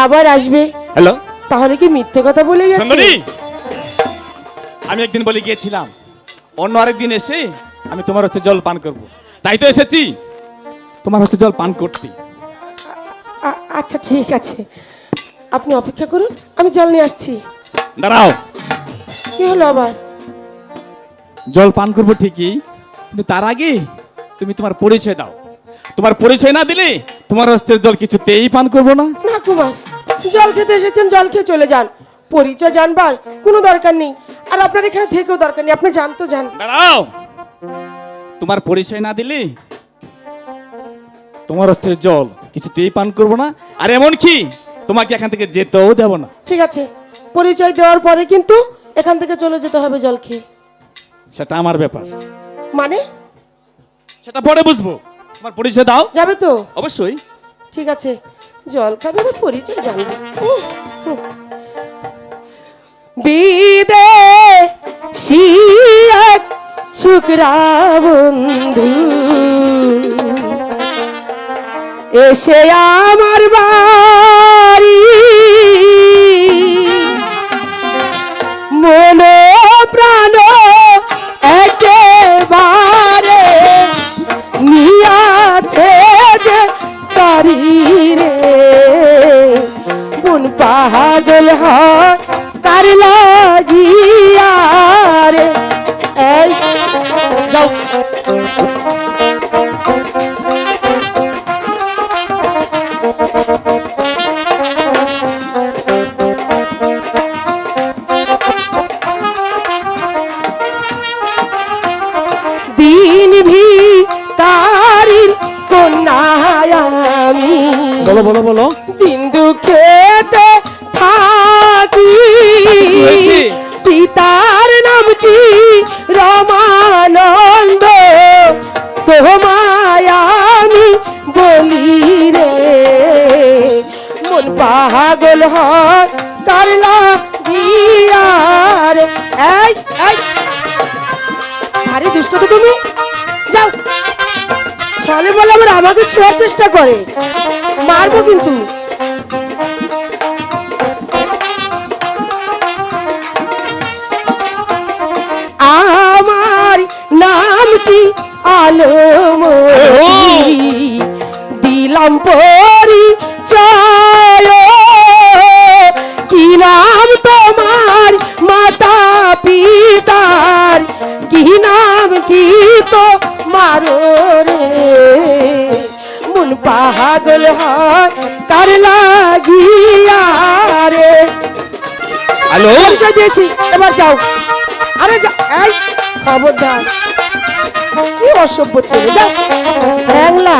আবার আসবে। হ্যালো? তাহলে কি মিথ্যে কথা বলে গেছে? সুন্দরী! আমি একদিন বলে গিয়েছিলাম অন্য আরেকদিন এসে আমি তোমার হচ্ছে জল পান করব। তাই তো এসেছি। তোমার হচ্ছে জল পান করতে। আ- আচ্ছা ঠিক আছে। আপনি অপেক্ষা করুন আমি জল নিয়ে আসছি। দাঁড়াও। কি হলো আবার? জল পান করব ঠিকই কিন্তু তার আগে তুমি তোমার পরিচয় দাও। তোমার পরিচয় না দিলে তোমার হস্তের জল কিছুতেই পান করব না। না কুমার। জল খেতে এসেছেন জল খেয়ে চলে যান। পরিচয় জানবার কোনো দরকার নেই। আর আপনার এখানে থেকেও দরকার নেই আপনি জানতো যান। দাঁড়াও! তোমার পরিচয় না দিলে? তোমার হস্তের জল কিছুতেই পান করব না। আর এমন কি? তোমাকে এখান থেকে যেতেও দেব না। ঠিক আছে পরিচয় দেওয়ার পরে কিন্তু এখান থেকে চলে যেতে হবে জল খেয়ে। সেটা আমার ব্যাপার। মানে? সেটা পরে বুঝব। তোমার পরিচয় দাও। যাবে তো? অবশ্যই। ঠিক আছে। জল খাবে না পরিচয় জানবে। বিদে শিয়াক বন্ধু। এসে আমার বাড়ি। মন প্রাণ বুন পাগল হয় কার লাগিয়া রে এই কারলা গিয়ার এই এই। ভারী দুষ্ট তো তুমি। যাও। ছলে বলে আবার আমাকে ছোঁয়ার চেষ্টা করে। মারবো কিন্তু। আমার নাম কি? আলম দিলাম পরি কি নাম তোমার? মাতা পিতার। কি নাম কি তো মারো রে মন পাগল হয় কার লাগিয়া রে? হ্যালো? পরিচয় দিয়েছি এবার যাও। আরে যা এই খবরদার। কি অসভ্য ছেলে যাও। হ্যাংলা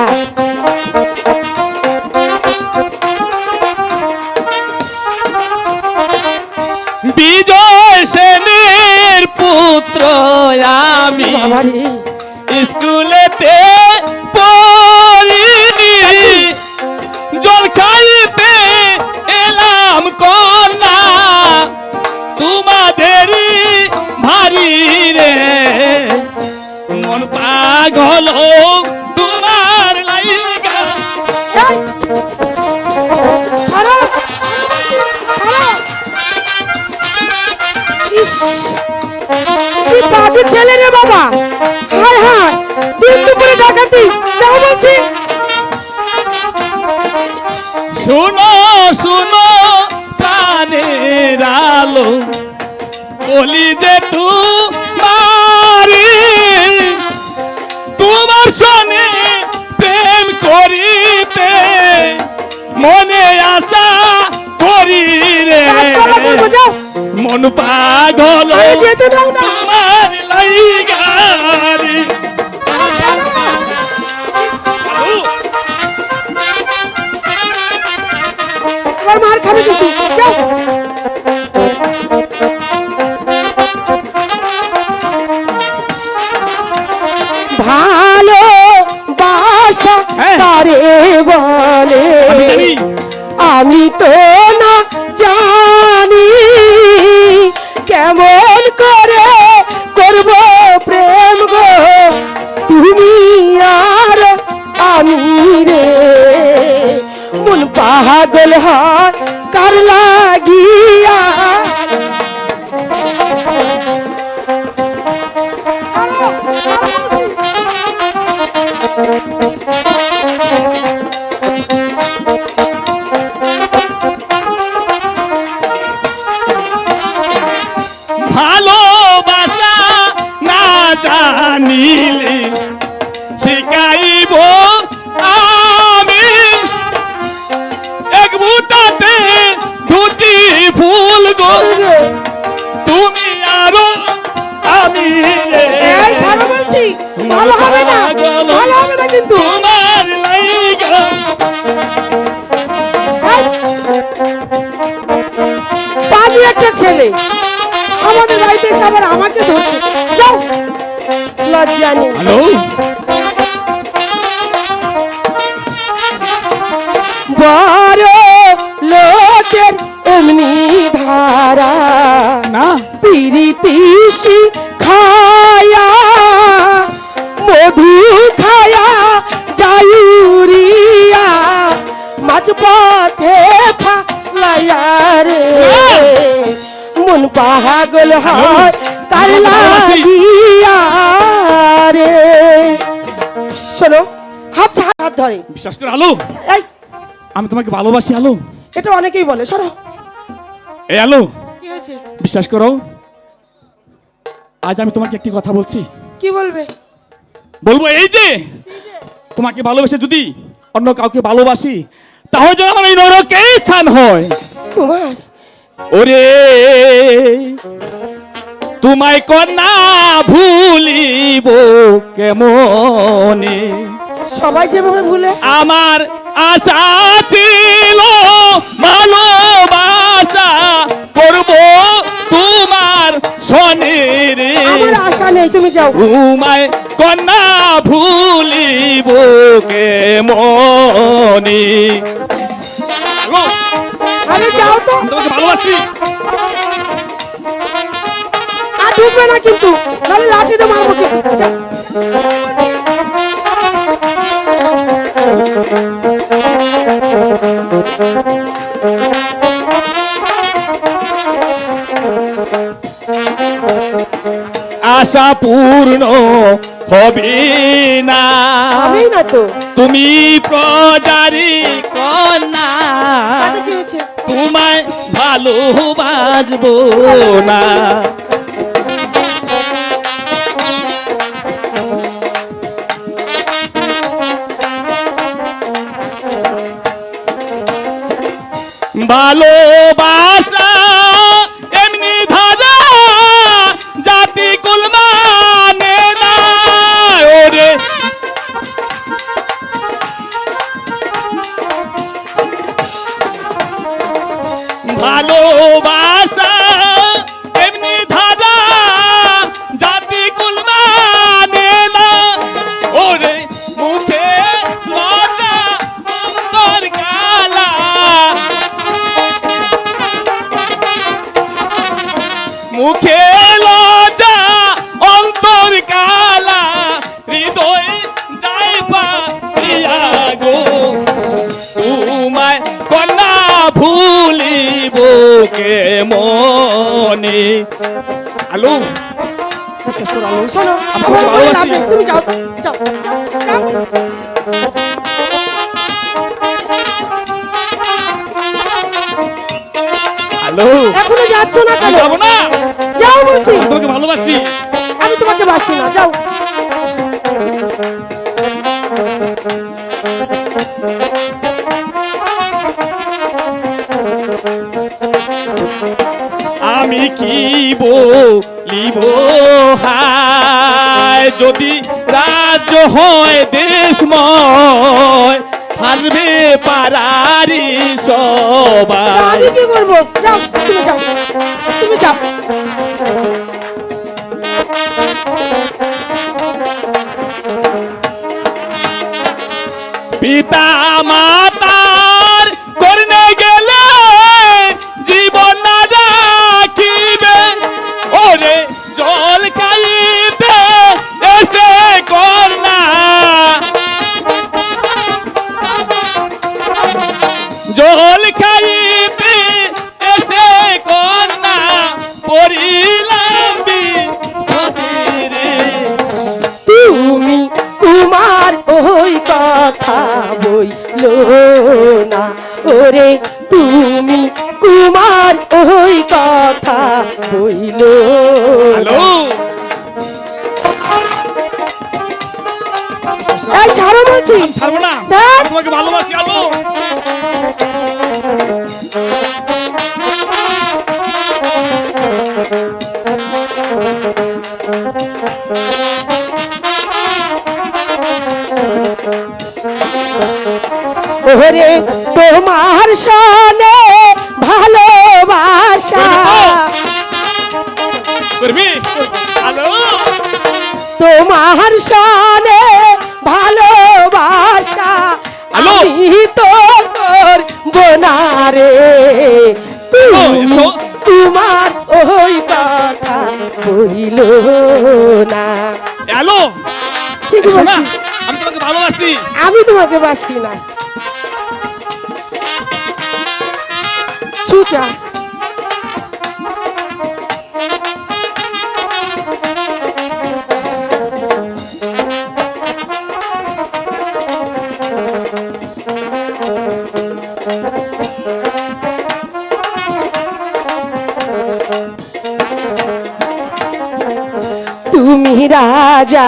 কি ছেলে রে বাবা? হায় হায় দিন দুপুরে ডাকাতি যাও বলছি। শুনো শুনো প্রাণের আলো বলি যে তোমারি তোমার সনে প্রেম করিতে মনে আশা করি রে। মন পাগল আরে যেতে দাও না। মার খাবে যাও। ভালো বাসা হ্যাঁ। তারে বলে। আমি তো না জানি কেমন করে করব প্রেম গো। তুমি আর আমি রে। মন পাগল হয়। পিরিতিসি খায়া মধু খায়া যাইউরিয়া মাছ পথে ফালাইয়া রে। মন পাগল হয় কার লাগিয়া রে। শোনো হাত হাত ধরে। বিশ্বাস করে আলো। এই। আমি তোমাকে ভালোবাসি আলো। এটা অনেকেই বলে সরো। এই আলো। কি হয়েছে? বিশ্বাস করো আজ আমি তোমাকে একটি কথা বলছি। কি বলবে? বলব এই যে তোমাকে ভালোবেসে যদি অন্য কাউকে ভালোবাসি তাহলে যেন আমার এই নরকে স্থান হয়। ওরে তোমায় কন্যা ভুলিব কেমনে? সবাই যেভাবে ভুলে। আমার আশা ছিল ভালোবাসা করব তোমার আমার আশা নেই তুমি যাও। তোমায় কন্যা ভুলিব কে মনি আরে যাও তো। তোমাকে ভালোবাসি। আর ঢুকবে না কিন্তু নাহলে লাঠি দিয়ে মারবো কিন্তু আশা পূর্ণ হবে না। আমি না তো। তুমি প্রজারি কন্যা। তোমায় ভালোবাসবো না। ভালোবাসা তুমি যাও তো যাও যাও যাও। এখনও যাচ্ছ না কেন? যাব না। যাও বলছি। তোমাকে ভালোবাসি। আমি তোমাকে বাসি না যাও। যদি রাজ্য হয় দেশময় হারবে পারারি সবাই। আমি কি করব? যাও তুমি যাও তুমি যাও। পিতা মাতার ছাড়ো বলছি। ছাড়বো না। তোমাকে ভালোবাসি আলো। ঠিক এসো না বলছি আমি তোমাকে ভালোবাসি। আমি তোমাকে বাসি না। চুচা তুমি রাজা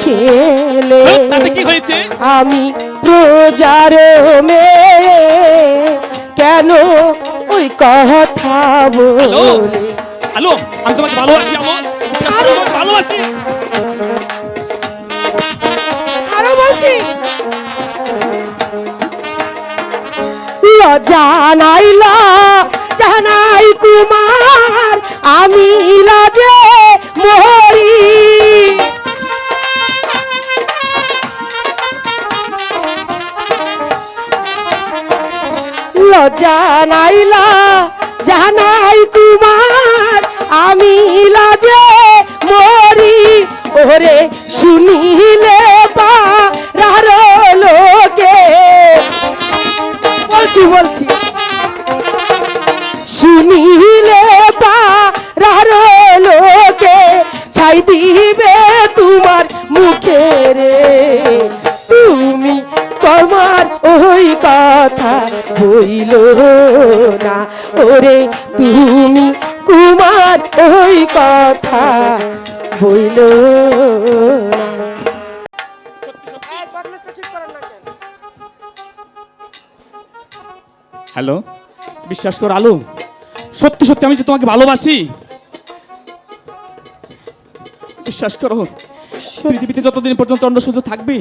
ছেলে। হ্যাঁ, তাতে কি হয়েছে? আমি প্রজার মেয়ে। কেন ওই কথা বলে? হ্যালো? আমি তোমাকে ভালোবাসি আলো ভালোবাসি। আরও বলছি। লজ্জা জানাই কুমার আমি লজ্জা নাইলা জানাই কুমার, আমি লাজে মরি, ওরে শুনিলে বা লোকে। বলছি বলছি। শুনিলে লোকে, ছাই দিবে তোমার মুখে রে তুমি তোমার ওই কথা বইল না। ওরে তুমি কুমার ওই কথা বইল না। হ্যালো বিশ্বাস কর আলো সত্যি সত্যি আমি যে তোমাকে ভালোবাসি। বিশ্বাস করো পৃথিবীতে যতদিন পর্যন্ত চন্দ্র সূর্য থাকবে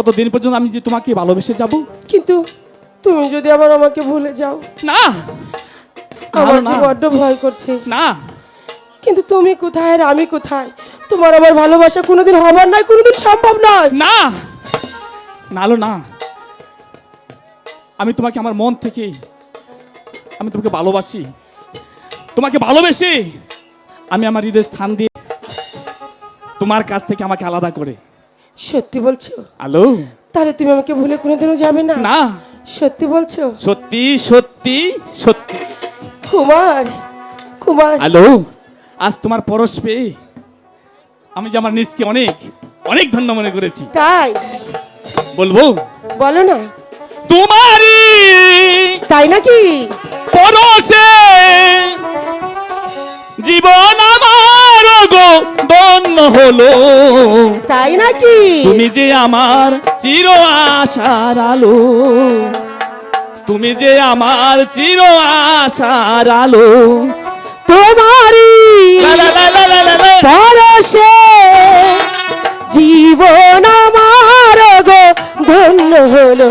ততদিন পর্যন্ত আমি যে তোমাকে ভালোবেসে যাব। কিন্তু তুমি যদি আবার আমাকে ভুলে যাও না। আমার যে বড্ড ভয় করছে। না। কিন্তু তুমি কোথায় আর আমি কোথায়? তোমার আমার ভালোবাসা কোনোদিন হবার নয় কোনোদিন সম্ভব নয়। না। না আলো না। আমি তোমাকে আমার মন থেকে আমি তোমাকে ভালোবাসি। তোমাকে ভালোবেসে আমি আমার হৃদয় স্থান দিয়ে তোমার কাছ থেকে আমাকে আলাদা করে। সত্যি বলছো? আলো তাহলে তুমি আমাকে ভুলে কোনোদিনও যাবে না? না। সত্যি বলছো? সত্যি সত্যি সত্যি। কুমার কুমার। হ্যালো? আজ তোমার পরশ পেয়ে আমি যে আমার নিজকে অনেক অনেক ধন্য মনে করেছি। তাই? বলব? বলো না। তোমারই তাই নাকি? পরশে জীবন আমার গো হলো। তাই নাকি? তুমি যে আমার চির আশার আলো তুমি যে আমার চির আশার আলো। তোমারই। পরশে জীবন আমার গো ধন্য হলো।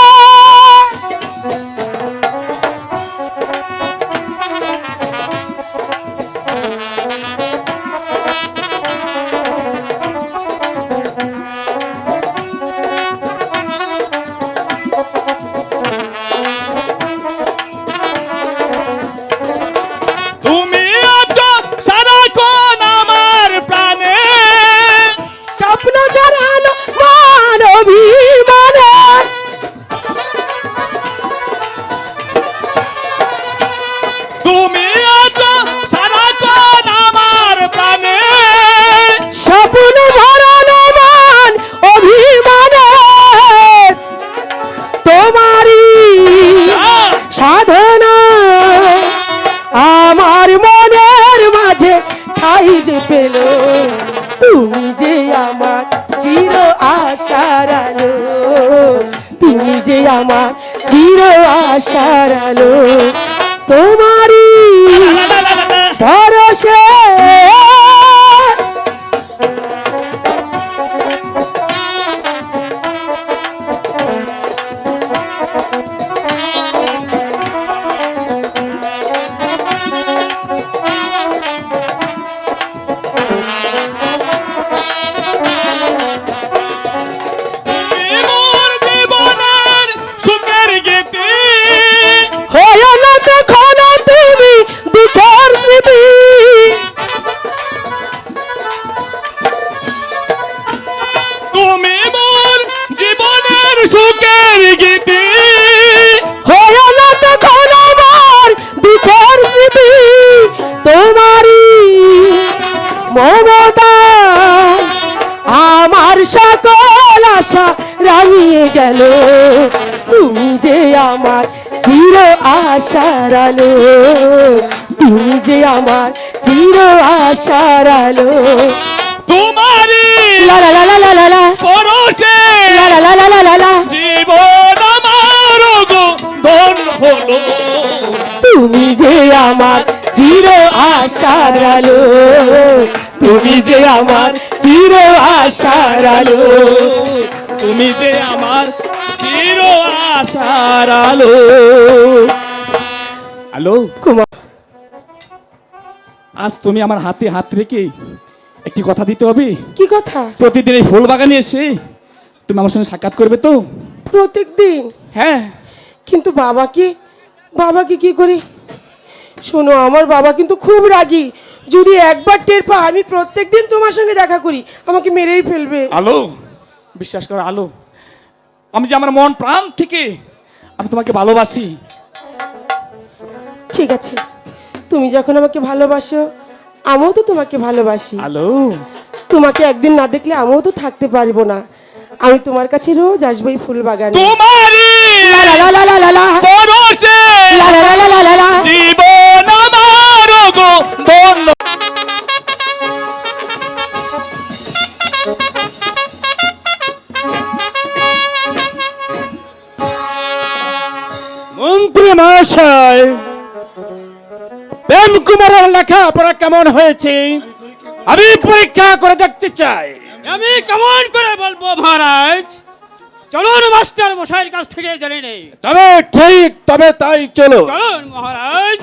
গেলো তুমি যে আমার চির আশার আলো তুমি যে আমার চির আশার আলো তোমারই ভরসা আলো। তুমি যে আমার চির আশার আলো। তোমারই লা লা লা লা লা লা লা। পরশে লা লা লা লা লা লা। লা জীবন আমার ধন হলো। তুমি যে আমার চির আশার আলো। তুমি যে আমার চির আশার আলো। তুমি যে আমার চির আশার আলো। হ্যালো? কুমার। আজ তুমি আমার হাতে হাত রেখে একটি কথা দিতে হবে। কি কথা? প্রতিদিন এই ফুল বাগানে এসে তুমি আমার সঙ্গে সাক্ষাৎ করবে তো? প্রত্যেকদিন? হ্যাঁ। কিন্তু বাবাকে বাবাকে কি করি? শোনো আমার বাবা কিন্তু খুব রাগী। যদি একবার টের পা আমি প্রত্যেক দিন তোমার সঙ্গে দেখা করি। আমাকে মেরেই ফেলবে। আলো বিশ্বাস করো আলো। আমি যে আমার মন প্রাণ থেকে আমি তোমাকে ভালোবাসি ঠিক আছে। তুমি যখন আমাকে ভালোবাসো আমিও তো তোমাকে ভালোবাসি। আলো তোমাকে একদিন না দেখলে আমিও তো থাকতে পারব না। আমি তোমার কাছে রোজ আসব এই ফুল বাগানে তোমারই লা লা লা লা লা লা পরশে লা লা লা লা লা লা লা। জীবন আমার গো ধন্য মন্ত্রী মহাশয় প্রেম কুমারের লেখাপড়া কেমন হয়েছে? আমি পরীক্ষা করে দেখতে চাই। আমি কেমন করে বলব মহারাজ? চলুন মাস্টার মশাইয়ের কাছ থেকে জেনে নেই। তবে ঠিক তবে তাই চলো চলুন মহারাজ।